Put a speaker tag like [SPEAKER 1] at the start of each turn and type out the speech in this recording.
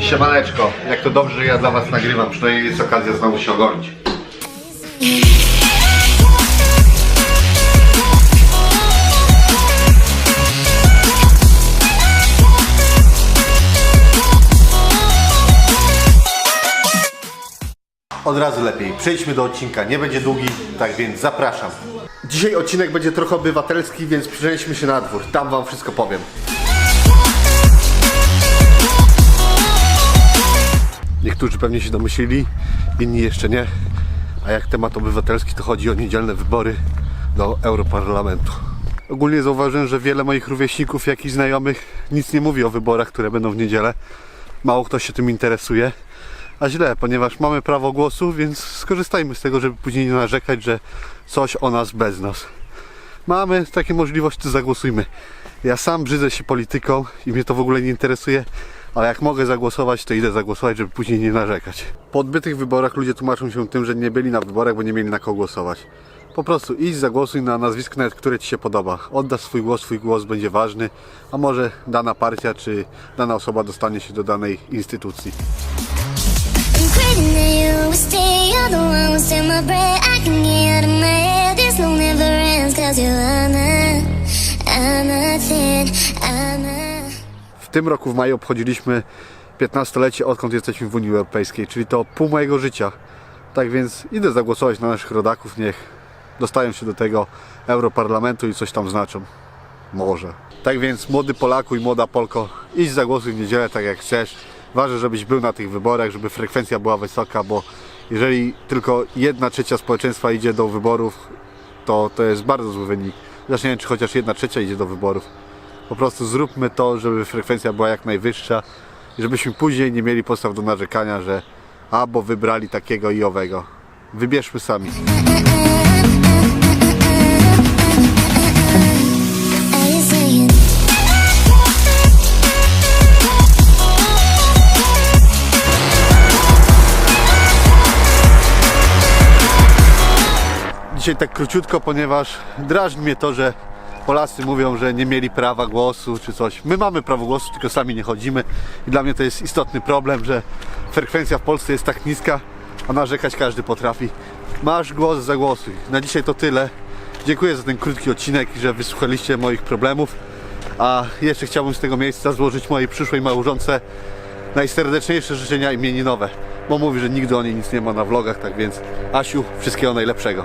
[SPEAKER 1] Siemaneczko, jak to dobrze, że ja dla was nagrywam, przynajmniej jest okazja znowu się ogolić. Od razu lepiej. Przejdźmy do odcinka. Nie będzie długi, tak więc zapraszam. Dzisiaj odcinek będzie trochę obywatelski, więc przenieśmy się na dwór. Tam wam wszystko powiem. Niektórzy pewnie się domyślili, inni jeszcze nie. A jak temat obywatelski, to chodzi o niedzielne wybory do Europarlamentu. Ogólnie zauważyłem, że wiele moich rówieśników, jak i znajomych nic nie mówi o wyborach, które będą w niedzielę. Mało kto się tym interesuje. A źle, ponieważ mamy prawo głosu, więc skorzystajmy z tego, żeby później nie narzekać, że coś o nas bez nas. Mamy takie możliwości, zagłosujmy. Ja sam brzydzę się polityką i mnie to w ogóle nie interesuje, ale jak mogę zagłosować, to idę zagłosować, żeby później nie narzekać. Po odbytych wyborach ludzie tłumaczą się tym, że nie byli na wyborach, bo nie mieli na kogo głosować. Po prostu idź, zagłosuj na nazwisko, nawet które Ci się podoba. Oddasz swój głos, swój głos będzie ważny, a może dana partia czy dana osoba dostanie się do danej instytucji.
[SPEAKER 2] I'm I'm.
[SPEAKER 1] W tym roku w maju obchodziliśmy 15-lecie odkąd jesteśmy w Unii Europejskiej, czyli to pół mojego życia. Tak więc idę zagłosować na naszych rodaków, niech dostają się do tego Europarlamentu i coś tam znaczą. Może. Tak więc młody Polaku i młoda Polko, idź zagłosuj w niedzielę tak jak chcesz. Ważne, żebyś był na tych wyborach, żeby frekwencja była wysoka, bo jeżeli tylko jedna trzecia społeczeństwa idzie do wyborów, to to jest bardzo zły wynik. Zresztą nie wiem, czy chociaż jedna trzecia idzie do wyborów. Po prostu zróbmy to, żeby frekwencja była jak najwyższa i żebyśmy później nie mieli podstaw do narzekania, że albo wybrali takiego i owego. Wybierzmy sami. Dzisiaj tak króciutko, ponieważ drażni mnie to, że Polacy mówią, że nie mieli prawa głosu czy coś. My mamy prawo głosu, tylko sami nie chodzimy i dla mnie to jest istotny problem, że frekwencja w Polsce jest tak niska, a narzekać każdy potrafi. Masz głos, zagłosuj. Na dzisiaj to tyle. Dziękuję za ten krótki odcinek i że wysłuchaliście moich problemów. A jeszcze chciałbym z tego miejsca złożyć mojej przyszłej małżonce najserdeczniejsze życzenia imieninowe, bo mówi, że nigdy o niej nic nie ma na vlogach, tak więc Asiu, wszystkiego najlepszego.